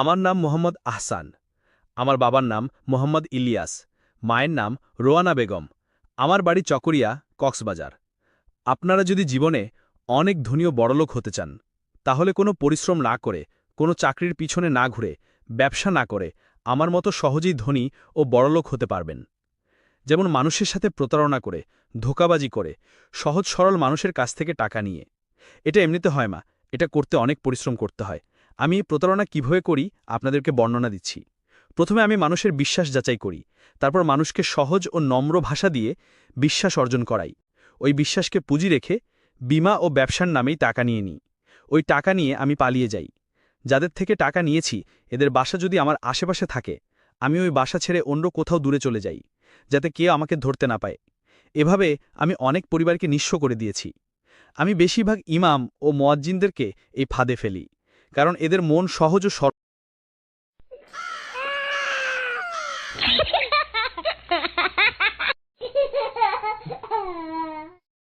আমার নাম মোহাম্মদ আহসান। আমার বাবার নাম মোহাম্মদ ইলিয়াস। মায়ের নাম রোয়ানা বেগম। আমার বাড়ি চকরিয়া, কক্সবাজার। আপনারা যদি জীবনে অনেক ধনী ও বড়লোক হতে চান, তাহলে কোনো পরিশ্রম না করে, কোনো চাকরির পিছনে না ঘুরে, ব্যবসা না করে, আমার মতো সহজেই ধনী ও বড়লোক হতে পারবেন। যেমন মানুষের সাথে প্রতারণা করে, ধোকাবাজি করে, সহজ সরল মানুষের কাছ থেকে টাকা নিয়ে। এটা এমনিতে হয় মা, এটা করতে অনেক পরিশ্রম করতে হয়। আমি প্রতারণা কীভাবে করি, আপনাদেরকে বর্ণনা দিচ্ছি। প্রথমে আমি মানুষের বিশ্বাস যাচাই করি, তারপর মানুষকে সহজ ও নম্র ভাষা দিয়ে বিশ্বাস অর্জন করাই। ওই বিশ্বাসকে পুঁজি রেখে বিমা ও ব্যবসার নামেই টাকা নিয়ে নিই। ওই টাকা নিয়ে আমি পালিয়ে যাই। যাদের থেকে টাকা নিয়েছি, এদের বাসা যদি আমার আশেপাশে থাকে, আমি ওই বাসা ছেড়ে অন্য কোথাও দূরে চলে যাই, যাতে কেউ আমাকে ধরতে না পায়। এভাবে আমি অনেক পরিবারকে নিঃস্ব করে দিয়েছি। আমি বেশিরভাগ ইমাম ও মোয়াজ্জিনদেরকে এই ফাঁদে ফেলি। কারণ এদের মন সহজ ও